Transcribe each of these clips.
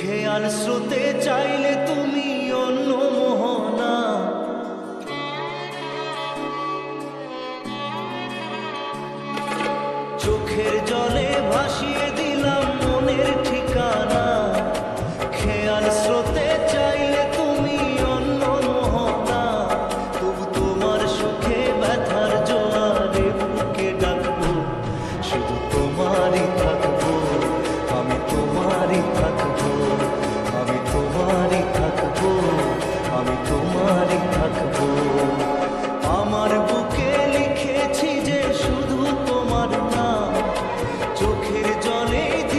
খেয়াল শ্রুতে চাইলে তুমি অন্য মোহনা। চোখের জলে ভাসিয়ে দিলাম মনের ঠিকানা। জনে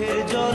চোখের জল